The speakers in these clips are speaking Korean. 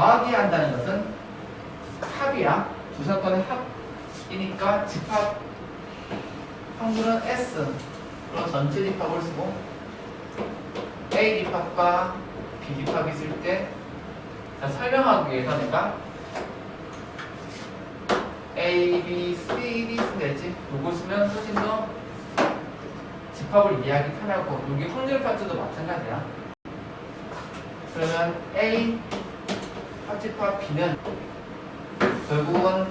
더하기 한다는 것은 합이야. 두 사건의 합이니까 집합 확률은 S. 그럼 전체 집합을 쓰고 A 집합과 B 집합이 있을 때 자, 설명하기 위해서 내가 A, B, C, D 쓰면 되지. 요거 쓰면 훨씬 더 집합을 이해하기 편하고 여기 확률 파트도 마찬가지야. 그러면 A 합집합 B는 결국은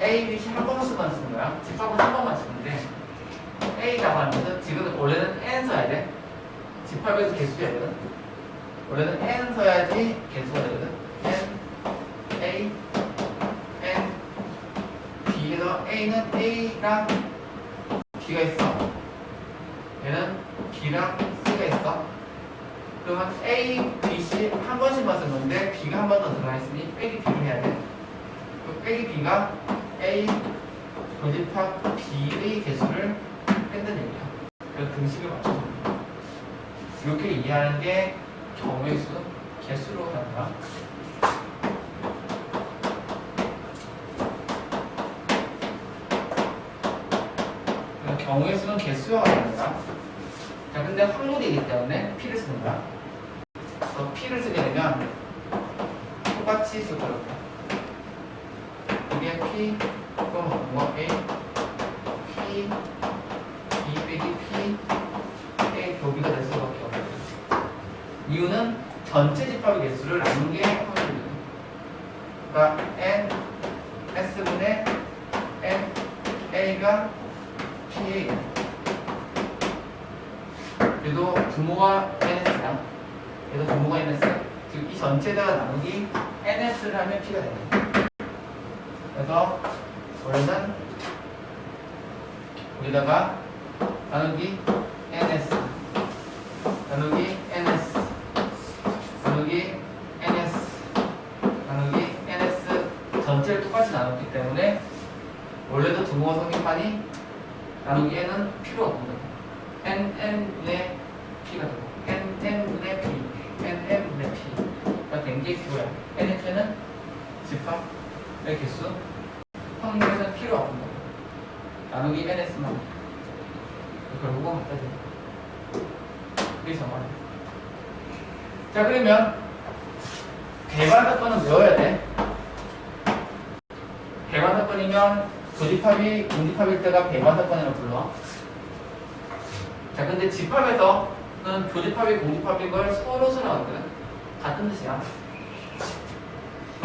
A, B, C 한 번씩만 쓰는 거야. 집합은 한 번만 쓰는데 하는 것은 지금 원래는 N 써야 돼. 집합에서 개수해야 되거든. 원래는 N 써야지 개수가 되거든. N, A, N, B에서 A는 A랑 B가 있어. 얘는 B랑 C가 있어. 그러면 A, B, C 한 번씩만 쓴 건데 B가 한 빼기 B를 해야 돼. 그 빼기 B가 A 교집합 B의 개수를 뺀다는 얘기야. 그래서 등식을 거야. 이렇게 이해하는 게 경우의 수, 개수로. 그럼 경우의 수는 개수와 같습니다. 자, 근데 확률이기 때문에 P를 쓰는 거야. 그래서 P를 되면 똑같이 쓸 거예요. 이게 P, 그럼 뭐 A, P, B 빼기 P, A 교비가 될 수밖에 없어요. 이유는 전체 집합의 개수를 나눈 게 확률이거든요. 그러니까 N, S분의 N, A가 P, 얘도 부모가 NS야. 얘도 부모가 NS야. 지금 이 전체에다가 나누기 NS를 하면 P가 됩니다. 그래서 원래는 여기다가 나누기 NS 나누기 NS 나누기 NS 나누기 NS 전체를 똑같이 나눴기 때문에 원래도 등호 성립하니 나누기 N은 필요 없는 N, N분의 P가 되고 P가 된게 교야 NF는 집합의 개수 확률에서는 필요 없는 거고 나누기 NS만. 결국은 갖다 줘 그게 정말. 자 그러면 배반 사건은 외워야 돼. 배반 사건이면 조집합이 공집합일 때가 배반 사건이라고 불러. 자 근데 집합에서는 조집합이 공집합인 걸 서로서 나왔거든 같은 뜻이야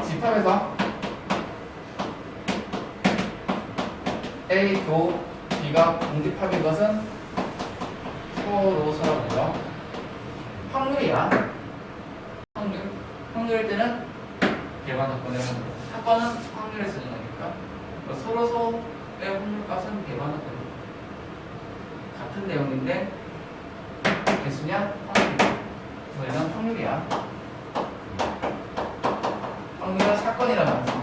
집합에서 A 교 B가 공집합인 것은 서로서라고 하죠. 확률이야. 확률. 확률일 때는 배반 사건을 하는 거야. 사건은 확률을 쓰는 거니까. 서로서의 확률값은 배반 사건. 같은 내용인데 개수냐? 확률이야. 그래서 얘는 확률이야. 하는